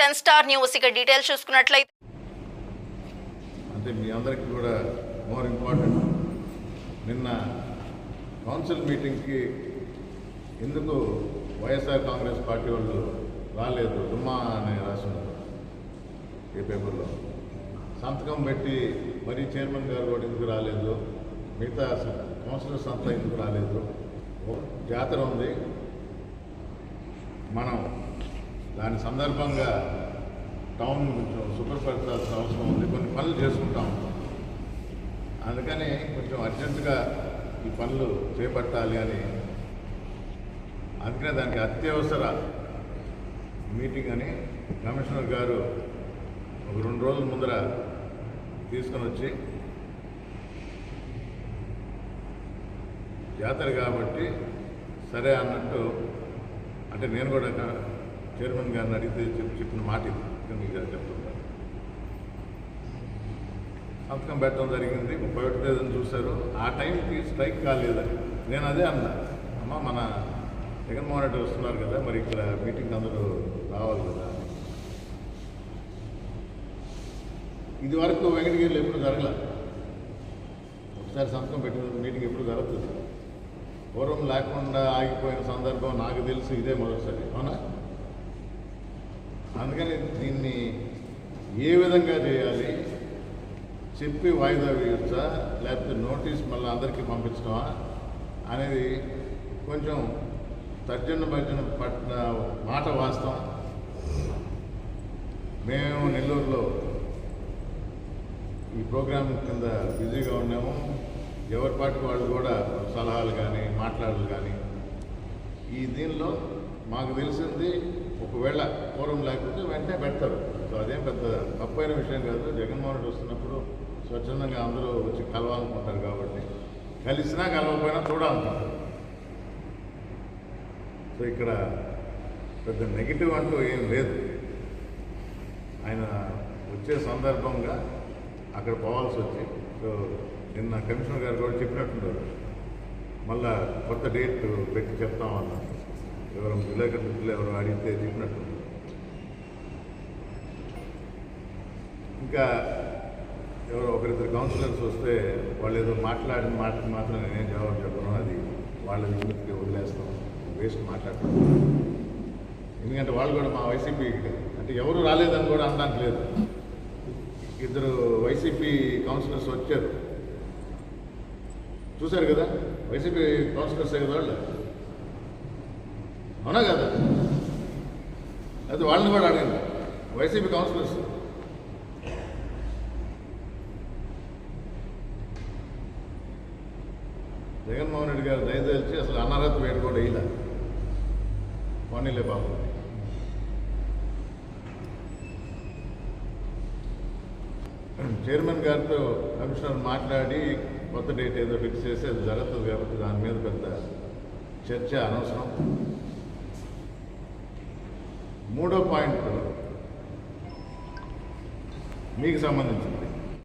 Ten star news. ఇక details చూసుకున్నట్లయితే అంటే మీ అందరికీ కూడా మోర్ ఇంపార్టెంట్. నిన్న కౌన్సిల్ మీటింగ్కి ఎందుకు వైఎస్ఆర్ కాంగ్రెస్ పార్టీ వాళ్ళు రాలేదు? దుమ్మా అని రాసినారు ఈ పేపర్లో. సంతకం పెట్టి మరీ చైర్మన్ గారు కూడా ఎందుకు రాలేదు? మిగతా కౌన్సిలర్స్ అంతా ఎందుకు రాలేదు? ఓ జాతర ఉంది. మనం దాని సందర్భంగా టౌన్ కొంచెం శుభ్రపరచాల్సిన అవసరం ఉంది కొన్ని పనులు చేసుకుంటా. ఉంటాం అందుకని కొంచెం అర్జెంటుగా ఈ పనులు చేపట్టాలి అని. అందుకనే దానికి అత్యవసర మీటింగ్ అని కమిషనర్ గారు ఒక రెండు రోజుల ముందర తీసుకొని వచ్చి జాతర కాబట్టి సరే అన్నట్టు అంటే నేను కూడా చైర్మన్ గారిని అడిగితే చెప్పి చెప్పిన మాట ఇది. మీకు చెప్తుంటాను సంతకం పెట్టడం జరిగింది. ముప్పై ఒకటి తేదీని చూశారు. ఆ టైంకి స్ట్రైక్ కాలేదని నేను అదే అన్నా. అమ్మ మన జగన్మోహన్ రెడ్డి వస్తున్నారు కదా మరి ఇక్కడ మీటింగ్ అందరూ రావాలి కదా. ఇది వరకు వెంకటగిరిలో ఎప్పుడు జరగలేదు ఒకసారి సంతకం పెట్టిన మీటింగ్ ఎప్పుడు జరుగుతుంది. పూర్వం లేకుండా ఆగిపోయిన సందర్భం నాకు తెలిసి. ఇదే మొదటిసారి. అవునా? అందుకని దీన్ని ఏ విధంగా చేయాలి చెప్పి వాయిదా వేయొచ్చా? లేకపోతే నోటీస్ మళ్ళీ అందరికీ పంపించడమా? అనేది కొంచెం తర్జన భర్జన పట్టిన మాట వాస్తవం. మేము నెల్లూరులో ఈ ప్రోగ్రాం కింద బిజీగా ఉన్నాము. ఎవరి పాటి వాళ్ళు కూడా సలహాలు కానీ మాట్లాడలు కానీ ఈ దీనిలో మాకు తెలిసింది ఒకవేళ పూర్వం లేకపోతే వెంటనే పెడతారు. సో అదేం పెద్ద తప్పైన విషయం కాదు. జగన్మోహన్ రెడ్డి వస్తున్నప్పుడు స్వచ్ఛందంగా అందరూ వచ్చి కలవాలనుకుంటారు కాబట్టి. కలిసినా కలవకపోయినా చూడాలనుకుంటారు. సో ఇక్కడ పెద్ద నెగిటివ్ అంటూ ఏం లేదు. ఆయన వచ్చే సందర్భంగా అక్కడ పోవాల్సి వచ్చి సో నిన్న కమిషనర్ గారు కూడా చెప్పినట్టున్నారు మళ్ళా కొత్త డేట్ పెట్టి చెప్తామన్నారు ఎవరు విలేకరులు మిత్రులు ఎవరు అడిగితే చెప్పినట్టు ఇంకా ఎవరో ఒకరిద్దరు కౌన్సిలర్స్ వస్తే వాళ్ళు ఏదో మాట్లాడిన మాటకి మాత్రం నేనేం జవాబు చెప్పను. అది వాళ్ళ విజ్ఞప్తికి వదిలేస్తాం. వేస్ట్ మాట్లాడతాం ఎందుకంటే వాళ్ళు కూడా మా వైసీపీ అంటే ఎవరు రాలేదని కూడా అనడానికి లేదు. ఇద్దరు వైసీపీ కౌన్సిలర్స్ వచ్చారు. చూశారు కదా? వైసీపీ కౌన్సిలర్స్ కదా వాళ్ళు? అవునా కదా? అది వాళ్ళని కూడా అడగండి. YCP counsellors. జగన్మోహన్ రెడ్డి గారు దయదలిచి అసలు అన్నారత్ వేడు కూడా వేయలే పోనీలే బాబు. చైర్మన్ గారితో కమిషనర్ మాట్లాడి కొత్త డేట్ ఏదో ఫిక్స్ చేసి అది జరుగుతుంది కాబట్టి దాని మీద పెద్ద చర్చ అనవసరం. మూడో పాయింట్ మీకు సంబంధించింది.